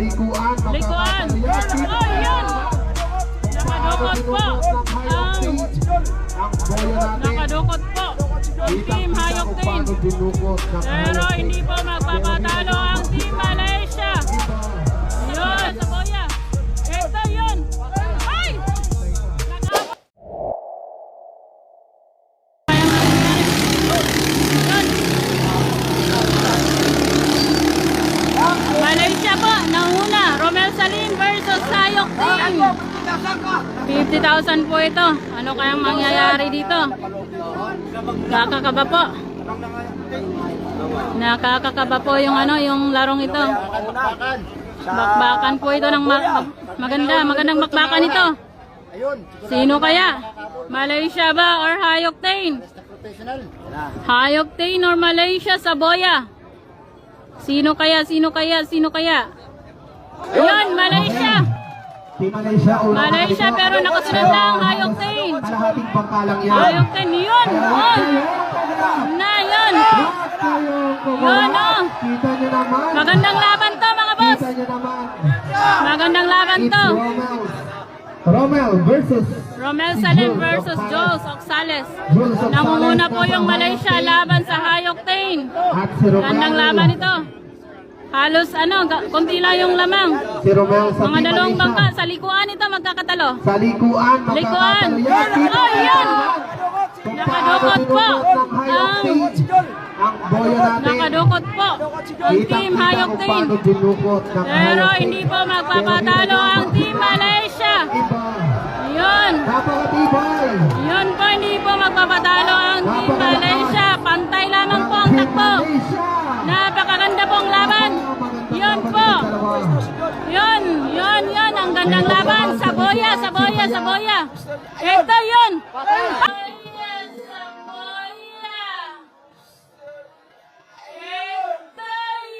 likuan. Likuan. Oh, yun. Nakadukot po. Ang nakadukot po. Ang team Hayok Team. Pero hindi po magpapatalo 50,000 po ito. Ano kayang mangyayari dito? Nakakakaba po. Nakakakaba po yung ano, yung larong ito. Bakbakan po ito ng ma- mag- maganda, magandang bakbakan ito. Sino kaya? Malaysia ba or Hayok Tain? Hayok Tain or Malaysia sa boya? Sino kaya? Sino kaya? Sino kaya? Yun, Malaysia! Malaysia. una Malaysia pero nakasunod lang ang Hayok Tain. Kalahating pangkalang yan. Hayok Tain, yun! On! Na, yun! Yun, oh! Kita nyo naman. Magandang laban to mga boss! Kita nyo naman. Magandang laban to! Romel. Versus Romel Salim versus Jules Oxales. Nangunguna po yung Malaysia laban sa Hayok Tain. at si Romel. Gandang laban ito. Halos ano, konti lang yung lamang. Si Romel sa Mga Team dalawang bangka sa likuan ito magkakatalo. Sa likuan. Likuan. Oh, yan. Nakadukot po. Ang- Team. Ang boya natin. Nakadukot po ang Team Hayok ng Pero hindi Team. po magpapatalo ang Team Malaysia. Yun. Yun po, hindi po magpapatalo yun. Ang gandang laban. Sa boya, sa boya, sa boya. Ito yun. Ayan, sa boya. Ito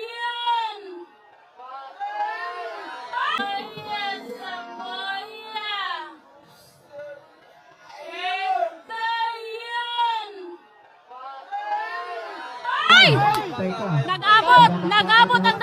yun. Ayan, sa boya. Ito yun. Ay! Nag-abot! Nag-abot ang